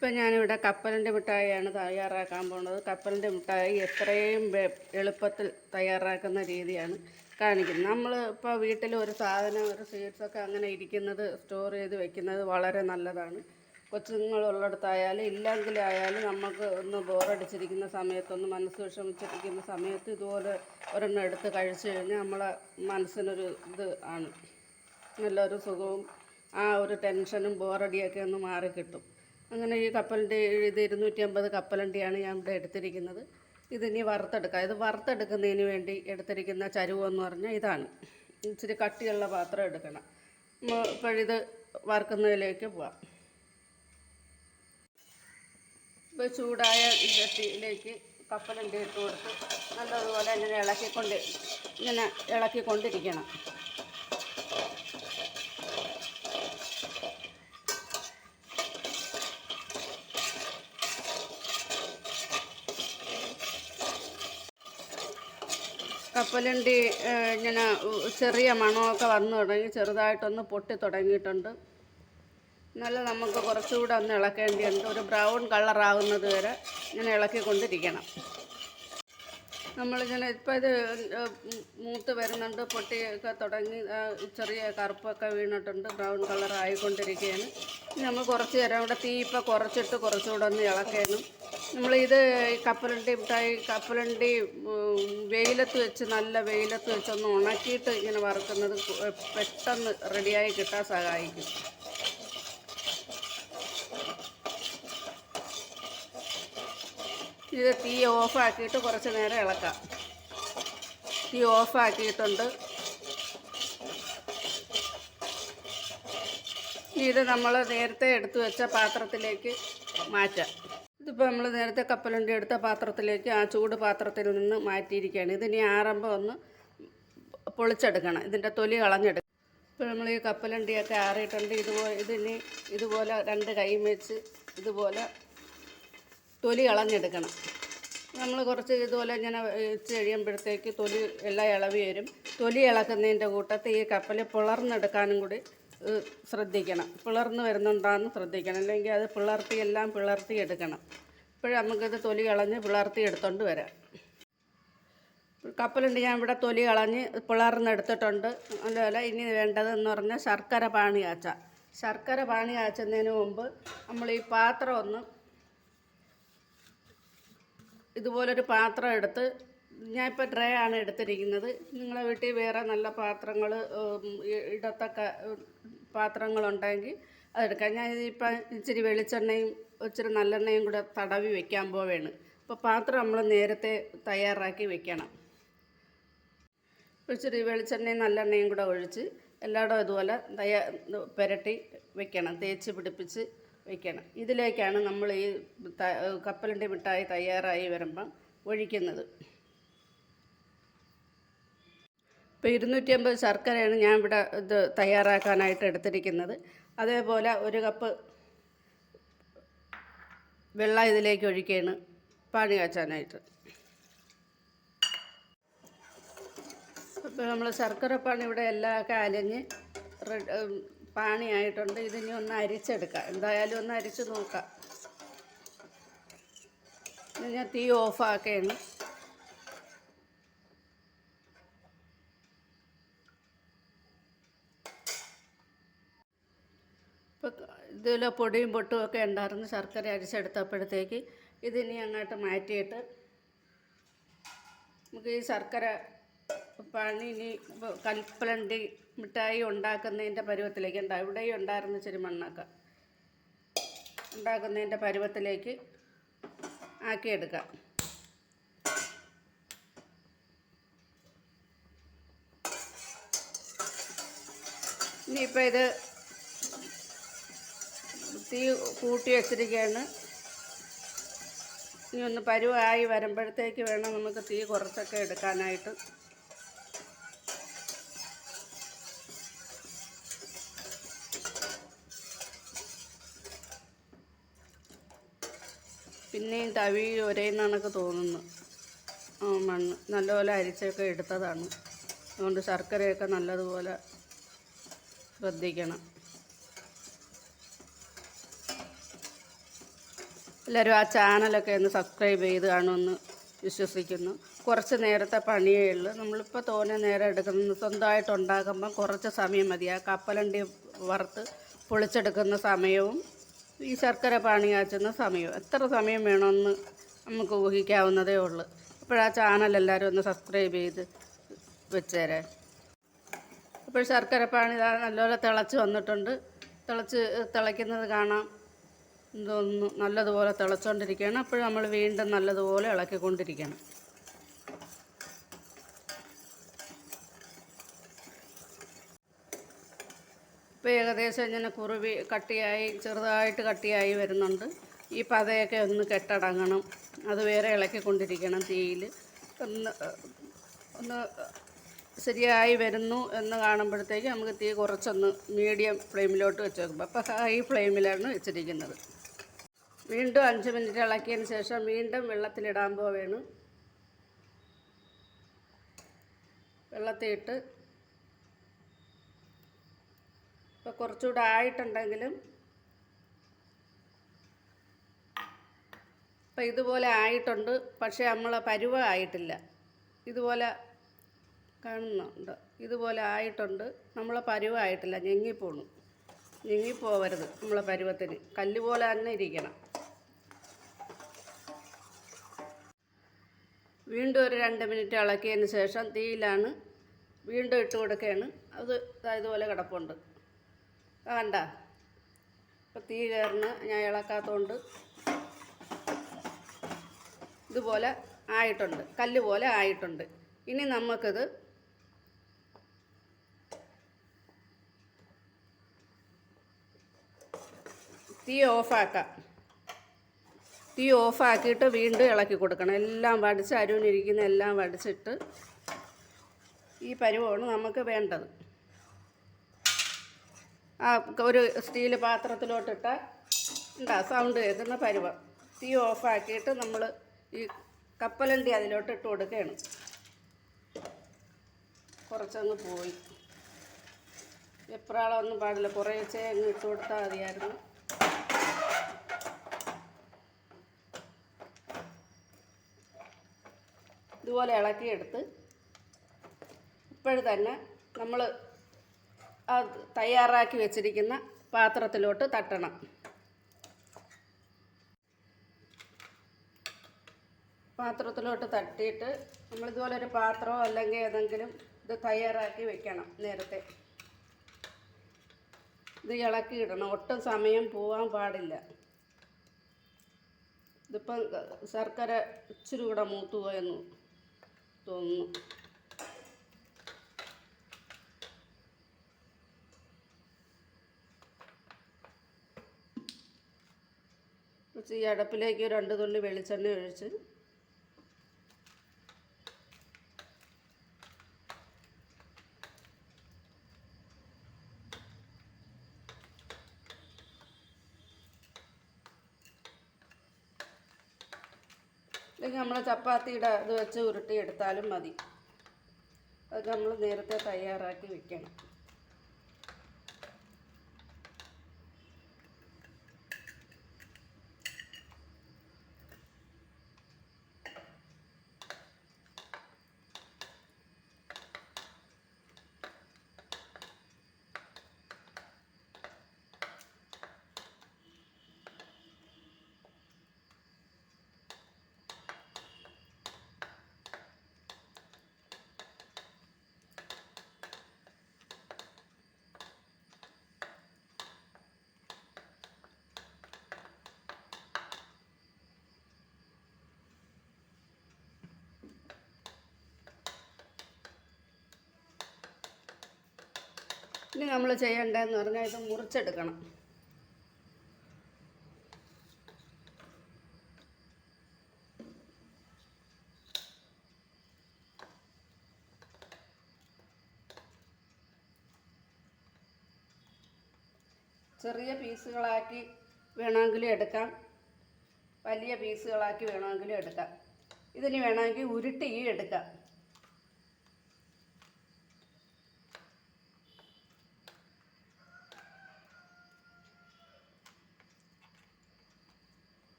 ഇപ്പം ഞാനിവിടെ കപ്പലിന്റെ മിഠായിയാണ് തയ്യാറാക്കാൻ പോകുന്നത്. കപ്പലിന്റെ മിഠായി എത്രയും എളുപ്പത്തിൽ തയ്യാറാക്കുന്ന രീതിയാണ് കാണിക്കുന്നത്. നമ്മൾ ഇപ്പോൾ വീട്ടിൽ ഒരു സാധനം ഒരു സ്വീറ്റ്സൊക്കെ അങ്ങനെ ഇരിക്കുന്നത് സ്റ്റോർ ചെയ്ത് വെക്കുന്നത് വളരെ നല്ലതാണ്. കൊച്ചുങ്ങളുള്ളിടത്തായാലും ഇല്ലെങ്കിലായാലും നമുക്ക് ഒന്ന് ബോറടിച്ചിരിക്കുന്ന സമയത്തൊന്ന് മനസ്സ് വിഷമിച്ചിരിക്കുന്ന സമയത്ത് ഇതുപോലെ ഒരെണ്ണം എടുത്ത് കഴിച്ചു കഴിഞ്ഞാൽ നമ്മളെ മനസ്സിനൊരു ഇത് ആണ്. നല്ലൊരു സുഖവും ആ ഒരു ടെൻഷനും ബോറടിയൊക്കെ ഒന്ന് മാറിക്കിട്ടും. അങ്ങനെ ഈ കപ്പലിന്റെ ഇത് ഇരുന്നൂറ്റി അമ്പത് കപ്പലണ്ടിയാണ് ഞാൻ ഇവിടെ എടുത്തിരിക്കുന്നത്. ഇതിനി വറുത്തെടുക്കുക ഇത് വറുത്തെടുക്കുന്നതിന് വേണ്ടി എടുത്തിരിക്കുന്ന ചരുവെന്ന് പറഞ്ഞാൽ ഇതാണ്. ഇച്ചിരി കട്ടിയുള്ള പാത്രം എടുക്കണം. ഇപ്പോഴിത് വറുക്കുന്നതിലേക്ക് പോവാം. ഇപ്പോൾ ചൂടായ ചട്ടിയിലേക്ക് കപ്പലണ്ടി ഇട്ട് കൊടുത്ത് നല്ലതുപോലെ ഇങ്ങനെ ഇളക്കിക്കൊണ്ട് ഇങ്ങനെ ഇളക്കിക്കൊണ്ടിരിക്കണം. കപ്പലണ്ടി ഇങ്ങനെ ചെറിയ മണമൊക്കെ വന്നു തുടങ്ങി ചെറുതായിട്ടൊന്ന് പൊട്ടി തുടങ്ങിയിട്ടുണ്ട്. നല്ല നമുക്ക് കുറച്ചുകൂടെ ഒന്ന് ഇളക്കേണ്ടിയുണ്ട്. ഒരു ബ്രൗൺ കളറാകുന്നത് വരെ ഇങ്ങനെ ഇളക്കിക്കൊണ്ടിരിക്കണം. നമ്മളിങ്ങനെ ഇപ്പോൾ ഇത് മൂത്ത് വരുന്നുണ്ട് പൊട്ടിയൊക്കെ തുടങ്ങി ചെറിയ കറുപ്പൊക്കെ വീണിട്ടുണ്ട് ബ്രൗൺ കളർ ആയിക്കൊണ്ടിരിക്കുകയാണ്. നമ്മൾ കുറച്ച് നേരം കൂടെ തീ ഇപ്പോൾ കുറച്ചിട്ട് കുറച്ചുകൂടെ ഒന്ന് ഇളക്കാനും നമ്മളിത് കപ്പലണ്ടി മിഠായി കപ്പലണ്ടി വെയിലത്ത് വെച്ച് നല്ല വെയിലത്ത് വെച്ചൊന്ന് ഉണക്കിയിട്ട് ഇങ്ങനെ വറുക്കുന്നത് പെട്ടെന്ന് റെഡിയായി കിട്ടാൻ സഹായിക്കും. ഇത് തീ ഓഫാക്കിയിട്ട് കുറച്ച് നേരം ഇളക്കാം. തീ ഓഫാക്കിയിട്ടുണ്ട്. ഇത് നമ്മൾ നേരത്തെ എടുത്തു വെച്ച പാത്രത്തിലേക്ക് മാറ്റാം. ഇതിപ്പോൾ നമ്മൾ നേരത്തെ കപ്പലുണ്ടി എടുത്ത പാത്രത്തിലേക്ക് ആ ചൂട് പാത്രത്തിൽ നിന്ന് മാറ്റിയിരിക്കുകയാണ്. ഇതിനി ആറുമ്പോൾ ഒന്ന് പൊളിച്ചെടുക്കണം. ഇതിന്റെ തൊലി കളഞ്ഞെടുക്കണം. ഇപ്പോൾ നമ്മൾ ഈ കപ്പലണ്ടിയൊക്കെ ആറിയിട്ടുണ്ട്. ഇതുപോലെ ഇതിനി ഇതുപോലെ രണ്ട് കൈയും വെച്ച് ഇതുപോലെ തൊലി കളഞ്ഞെടുക്കണം. നമ്മൾ കുറച്ച് ഇതുപോലെ ഇങ്ങനെ വെച്ച് കഴിയുമ്പോഴത്തേക്ക് തൊലി എല്ലാം ഇളവി വരും. തൊലി ഇളക്കുന്നതിന്റെ കൂട്ടത്തിൽ ഈ കപ്പൽ പിളർന്നെടുക്കാനും കൂടി ശ്രദ്ധിക്കണം. പിളർന്ന് വരുന്നുണ്ടാന്ന് ശ്രദ്ധിക്കണം. അല്ലെങ്കിൽ അത് പിളർത്തി എല്ലാം പിളർത്തി എടുക്കണം. ഇപ്പോഴും നമുക്കിത് തൊലി കളഞ്ഞ് പിളർത്തി എടുത്തുകൊണ്ട് വരാം. കപ്പലുണ്ട്. ഞാൻ ഇവിടെ തൊലി കളഞ്ഞ് പിളർന്നെടുത്തിട്ടുണ്ട്. അതുപോലെ ഇനി വേണ്ടതെന്ന് പറഞ്ഞാൽ ശർക്കര പാണി കാച്ച ശർക്കര പാണി കാച്ചുന്നതിന് മുമ്പ് നമ്മൾ ഈ പാത്രം ഒന്ന് ഇതുപോലൊരു പാത്രം എടുത്ത് ഞാൻ ഇപ്പോൾ ട്രേ ആണ് എടുത്തിരിക്കുന്നത്. നിങ്ങളെ വീട്ടിൽ വേറെ നല്ല പാത്രങ്ങൾ ഇടത്തക്ക പാത്രങ്ങളുണ്ടെങ്കിൽ അതെടുക്കാം. ഞാൻ ഇപ്പം ഇച്ചിരി വെളിച്ചെണ്ണയും ഇച്ചിരി നല്ലെണ്ണയും കൂടെ തടവി വെക്കാൻ പോവുകയാണ് അപ്പോൾ പാത്രം നമ്മൾ നേരത്തെ തയ്യാറാക്കി വെക്കണം. ഇച്ചിരി വെളിച്ചെണ്ണയും നല്ലെണ്ണയും കൂടെ ഒഴിച്ച് എല്ലായിടും ഇതുപോലെ തയ്യാ പുരട്ടി വെക്കണം. തേച്ച് പിടിപ്പിച്ച് വെക്കണം ഇതിലേക്കാണ് നമ്മൾ ഈ കപ്പലണ്ടി മിഠായി തയ്യാറായി വരുമ്പം ഒഴിക്കുന്നത്. ഇപ്പോൾ ഇരുന്നൂറ്റി അമ്പത് ശർക്കരയാണ് ഞാൻ ഇവിടെ ഇത് തയ്യാറാക്കാനായിട്ട് എടുത്തിരിക്കുന്നത്. അതേപോലെ ഒരു കപ്പ് വെള്ളം ഇതിലേക്ക് ഒഴിക്കുകയാണ് പാണി കാച്ചാനായിട്ട്. അപ്പോൾ നമ്മൾ ശർക്കര പാണി ഇവിടെ എല്ലാം ഒക്കെ അലഞ്ഞ് പാണിയായിട്ടുണ്ട്. ഇതിനി ഒന്ന് അരിച്ചെടുക്കാം. എന്തായാലും ഒന്ന് അരിച്ച് നോക്കാം. ഇത് ഞാൻ തീ ഓഫാക്കുകയാണ് ഇപ്പോൾ ഇതിൽ പൊടിയും പൊട്ടും ഒക്കെ ഉണ്ടായിരുന്നു. ശർക്കര അരിച്ചെടുത്തപ്പോഴത്തേക്ക് ഇതിനി അങ്ങോട്ട് മാറ്റിയിട്ട് നമുക്ക് ഈ ശർക്കര പണി ഇനി കൽപ്പലണ്ടി മിഠായി ഉണ്ടാക്കുന്നതിന്റെ പരുവത്തിലേക്ക് ഉണ്ടാകും ഇവിടെയും ഉണ്ടായിരുന്ന ഇച്ചിരി മണ്ണൊക്കെ ഉണ്ടാക്കുന്നതിന്റെ പരുവത്തിലേക്ക് ആക്കിയെടുക്കാം. ഇനിയിപ്പോൾ ഇത് തീ കൂട്ടി വെച്ചിരിക്കുകയാണ്. ഇനി ഒന്ന് പരുവായി വരുമ്പോഴത്തേക്ക് വേണം നമുക്ക് തീ കുറച്ചൊക്കെ എടുക്കാനായിട്ട്. പിന്നെയും തവി ഒരേന്നാണൊക്കെ തോന്നുന്നു. മണ്ണ്. നല്ലപോലെ അരിച്ചൊക്കെ എടുത്തതാണ്. അതുകൊണ്ട് ശർക്കരയൊക്കെ നല്ലതുപോലെ ശ്രദ്ധിക്കണം. എല്ലാവരും ആ ചാനലൊക്കെ ഒന്ന് സബ്സ്ക്രൈബ് ചെയ്ത് കാണുമെന്ന് വിശ്വസിക്കുന്നു. കുറച്ച് നേരത്തെ പണിയേ ഉള്ളൂ. നമ്മളിപ്പോൾ തോനെ നേരം എടുക്കുന്നത് സ്വന്തമായിട്ട് ഉണ്ടാക്കുമ്പം കുറച്ച് സമയം മതി. ആ കപ്പലണ്ടി വറുത്ത് പൊളിച്ചെടുക്കുന്ന സമയവും ഈ ശർക്കര പാണി കാച്ചുന്ന സമയം. എത്ര സമയം വേണമെന്ന് നമുക്ക് ഊഹിക്കാവുന്നതേ ഉള്ളൂ. അപ്പോൾ ആ ചാനൽ എല്ലാവരും ഒന്ന് സബ്സ്ക്രൈബ് ചെയ്ത് വെച്ചേരേ. അപ്പോൾ ശർക്കര പാണി നല്ലപോലെ തിളച്ച് വന്നിട്ടുണ്ട്. തിളച്ച് തിളയ്ക്കുന്നത് കാണാം. ഇതൊന്ന് നല്ലതുപോലെ തിളച്ചുകൊണ്ടിരിക്കുകയാണ് അപ്പോൾ നമ്മൾ വീണ്ടും നല്ലതുപോലെ ഇളക്കിക്കൊണ്ടിരിക്കണം. ഇപ്പോൾ ഏകദേശം ഇങ്ങനെ കുറുവി കട്ടിയായി ചെറുതായിട്ട് കട്ടിയായി വരുന്നുണ്ട്. ഈ പതയൊക്കെ ഒന്ന് കെട്ടടങ്ങണം. അത് വേറെ ഇളക്കിക്കൊണ്ടിരിക്കണം തീയിൽ. ഒന്ന് ഒന്ന് ശരിയായി വരുന്നു എന്ന് കാണുമ്പോഴത്തേക്ക് നമുക്ക് തീ കുറച്ചൊന്ന് മീഡിയം ഫ്ലെയിമിലോട്ട് വെച്ച് വെക്കുമ്പോൾ. അപ്പോൾ ഹൈ ഫ്ലെയിമിലാണ് വെച്ചിരിക്കുന്നത്. വീണ്ടും അഞ്ച് മിനിറ്റ് ഇളക്കിയതിന് ശേഷം വീണ്ടും വെള്ളത്തിലിടാൻ പോവുകയാണ്. വെള്ളത്തിയിട്ട് ഇപ്പോൾ കുറച്ചുകൂടെ ആയിട്ടുണ്ടെങ്കിലും ഇപ്പം ഇതുപോലെ ആയിട്ടുണ്ട് പക്ഷേ നമ്മൾ പരുവ ആയിട്ടില്ല. ഇതുപോലെ കാണുന്നുണ്ട്. ഇതുപോലെ ആയിട്ടുണ്ട് നമ്മൾ പരുവായിട്ടില്ല ഞെങ്ങിപ്പോണു. ഞെങ്ങിപ്പോവരുത് നമ്മളെ പരുവത്തിന്. കല്ല് പോലെ തന്നെ ഇരിക്കണം. വീണ്ടും ഒരു രണ്ട് മിനിറ്റ് ഇളക്കിയതിന് ശേഷം തീയിലാണ് വീണ്ടും ഇട്ട് കൊടുക്കുകയാണ്. അത് ഇതുപോലെ കിടപ്പുണ്ട്. കണ്ട. ഇപ്പം തീ കയറുന്ന ഞാൻ ഇളക്കാത്തതുകൊണ്ട് ഇതുപോലെ ആയിട്ടുണ്ട്. കല്ല് പോലെ ആയിട്ടുണ്ട്. ഇനി നമുക്കിത് തീ ഓഫാക്കാം. തീ ഓഫാക്കിയിട്ട് വീണ്ടും ഇളക്കി കൊടുക്കണം. എല്ലാം വടിച്ച് അരുവിനിരിക്കുന്ന എല്ലാം വടിച്ചിട്ട് ഈ പരുവമാണ് നമുക്ക് വേണ്ടത്. ഒരു സ്റ്റീൽ പാത്രത്തിലോട്ടിട്ട് ഉണ്ടാ സൗണ്ട് കേൾക്കുന്ന പരുവം. തീ ഓഫാക്കിയിട്ട് നമ്മൾ ഈ കപ്പലണ്ടി അതിലോട്ട് ഇട്ട് കൊടുക്കുകയാണ്. കുറച്ചങ്ങ് പോയി. എപ്രാളൊന്നും പാടില്ല. കുറേച്ചേ അങ്ങ് ഇട്ട് കൊടുത്താൽ മതിയായിരുന്നു. ഇതുപോലെ ഇളക്കിയെടുത്ത് ഇപ്പോഴും തന്നെ നമ്മൾ തയ്യാറാക്കി വെച്ചിരിക്കുന്ന പാത്രത്തിലോട്ട് തട്ടണം. പാത്രത്തിലോട്ട് തട്ടിയിട്ട് നമ്മളിതുപോലെ ഒരു പാത്രമോ അല്ലെങ്കിൽ ഏതെങ്കിലും ഇത് തയ്യാറാക്കി വെക്കണം നേരത്തെ. ഇത് ഇളക്കി ഇടണം. ഒട്ടും സമയം പോവാൻ പാടില്ല. ഇതിപ്പം ശർക്കര ഇച്ചിരി കൂടെ മൂത്തു പോയെന്ന് തോന്നുന്നു. കുറച്ച് ഈ അടപ്പിലേക്ക് രണ്ട് തുള്ളി വെളിച്ചെണ്ണ ഒഴിച്ച്. അല്ലെങ്കിൽ നമ്മൾ ചപ്പാത്തിയുടെ ഇത് വെച്ച് ഉരുട്ടി എടുത്താലും മതി. അതൊക്കെ നമ്മൾ നേരത്തെ തയ്യാറാക്കി വെക്കണം. ഇനി നമ്മൾ ചെയ്യേണ്ടതെന്ന് പറഞ്ഞാൽ ഇത് മുറിച്ചെടുക്കണം. ചെറിയ പീസുകളാക്കി വേണമെങ്കിലും എടുക്കാം. വലിയ പീസുകളാക്കി വേണമെങ്കിലും എടുക്കാം. ഇതിന് വേണമെങ്കിൽ ഉരുട്ടി എടുക്കാം.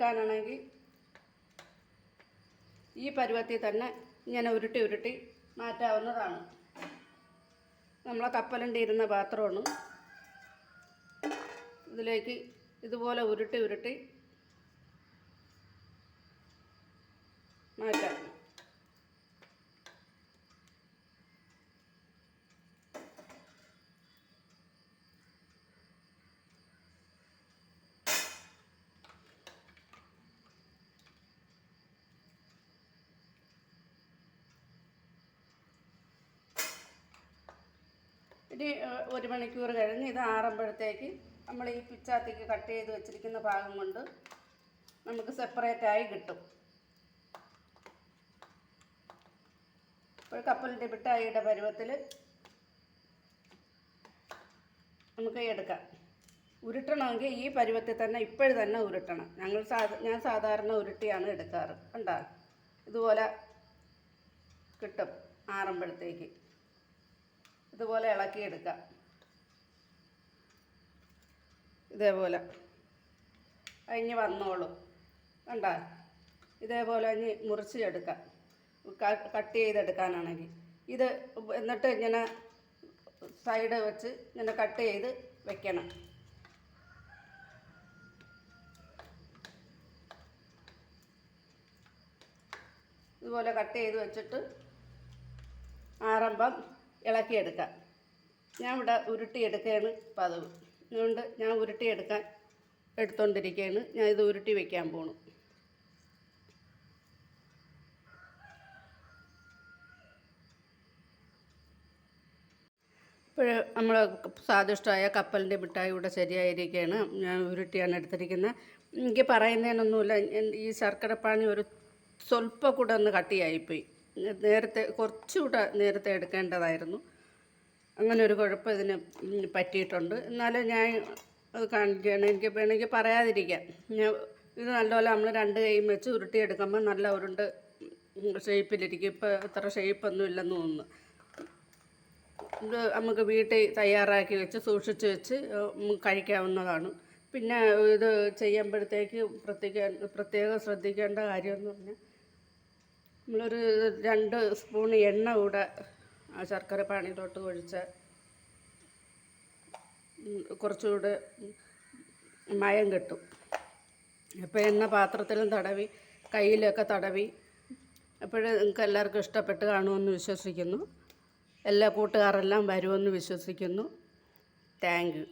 എടുക്കാനാണെങ്കിൽ ഈ പരുവത്തിൽ തന്നെ ഇങ്ങനെ ഉരുട്ടി ഉരുട്ടി മാറ്റാവുന്നതാണ്. നമ്മളെ കപ്പലിന്റെ ഇരുന്ന പാത്രമാണ്. ഇതിലേക്ക് ഇതുപോലെ ഉരുട്ടി ഉരുട്ടി മാറ്റാം. ഇനി ഒരു മണിക്കൂർ കഴിഞ്ഞ് ഇത് ആറുമ്പോഴത്തേക്ക് നമ്മൾ ഈ പിച്ചാത്തിക്ക് കട്ട് ചെയ്ത് വെച്ചിരിക്കുന്ന ഭാഗം കൊണ്ട് നമുക്ക് സെപ്പറേറ്റായി കിട്ടും. ഇപ്പോൾ കപ്പലിന്റെ മിഠായിയുടെ പരുവത്തിൽ നമുക്ക് എടുക്കാം. ഉരുട്ടണമെങ്കിൽ ഈ പരുവത്തിൽ തന്നെ ഇപ്പോഴും തന്നെ ഉരുട്ടണം. ഞങ്ങൾ ഞാൻ സാധാരണ ഉരുട്ടിയാണ് എടുക്കാറ്. കണ്ടാ? ഇതുപോലെ കിട്ടും ആറുമ്പോഴത്തേക്ക്. ഇതുപോലെ ഇളക്കിയെടുക്കാം ഇതേപോലെ. അഞ്ഞ് വന്നോളൂ. കണ്ട? ഇതേപോലെ അഞ്ഞ് മുറിച്ചെടുക്കാം. കട്ട് ചെയ്തെടുക്കാനാണെങ്കിൽ. ഇത് എന്നിട്ട് ഇങ്ങനെ സൈഡ് വെച്ച് ഇങ്ങനെ കട്ട് ചെയ്ത് വെക്കണം. ഇതുപോലെ കട്ട് ചെയ്ത് വെച്ചിട്ട് ആറമ്പം ഇളക്കിയെടുക്കാം. ഞാൻ ഇവിടെ ഉരുട്ടിയെടുക്കുകയാണ് പതിവ്. അതുകൊണ്ട് ഞാൻ ഉരുട്ടിയെടുക്കാൻ എടുത്തുകൊണ്ടിരിക്കുകയാണ് ഞാൻ ഇത് ഉരുട്ടി വെക്കാൻ പോണു. ഇപ്പോൾ നമ്മൾ സ്വാദിഷ്ടമായ കപ്പലിന്റെ മിഠായി ഇവിടെ ശരിയായിരിക്കുകയാണ്. ഞാൻ ഉരുട്ടിയാണ് എടുത്തിരിക്കുന്നത്. എനിക്ക് പറയുന്നതിനൊന്നുമില്ല. ഈ ശർക്കരപ്പാനി ഒരു സ്വല്പം കൂടെ ഒന്ന് കട്ടിയായിപ്പോയി. നേരത്തെ കുറച്ചുകൂടെ നേരത്തെ എടുക്കേണ്ടതായിരുന്നു. അങ്ങനെ ഒരു കുഴപ്പം ഇതിന് പറ്റിയിട്ടുണ്ട്. എന്നാലും ഞാൻ അത് കാണിക്കുകയാണ്. എനിക്ക് വേണമെങ്കിൽ പറയാതിരിക്കാം. ഞാൻ ഇത് നല്ലപോലെ നമ്മൾ രണ്ട് കൈയും വെച്ച് ഉരുട്ടിയെടുക്കുമ്പോൾ നല്ല ഉരുണ്ട് ഷേപ്പിലിരിക്കും. ഇപ്പോൾ അത്ര ഷേപ്പൊന്നും ഇല്ലെന്ന് തോന്നുന്നു. ഇത് നമുക്ക് വീട്ടിൽ തയ്യാറാക്കി വെച്ച് സൂക്ഷിച്ച് വെച്ച് കഴിക്കാവുന്നതാണ്. പിന്നെ ഇത് ചെയ്യുമ്പോഴത്തേക്ക് പ്രത്യേക പ്രത്യേകം ശ്രദ്ധിക്കേണ്ട കാര്യമെന്ന് പറഞ്ഞാൽ നമ്മളൊരു രണ്ട് സ്പൂൺ എണ്ണ കൂടെ ആ ശർക്കര പാനിയിലോട്ട് ഒഴിച്ച് കുറച്ചുകൂടെ മയം കിട്ടും. അപ്പോൾ എണ്ണ പാത്രത്തിലും തടവി കയ്യിലൊക്കെ തടവി അപ്പോൾ നിങ്ങൾക്ക് എല്ലാവർക്കും ഇഷ്ടപ്പെട്ട് കാണുമെന്ന് വിശ്വസിക്കുന്നു. എല്ലാ കൂട്ടുകാരെല്ലാം വരുമെന്ന് വിശ്വസിക്കുന്നു. താങ്ക്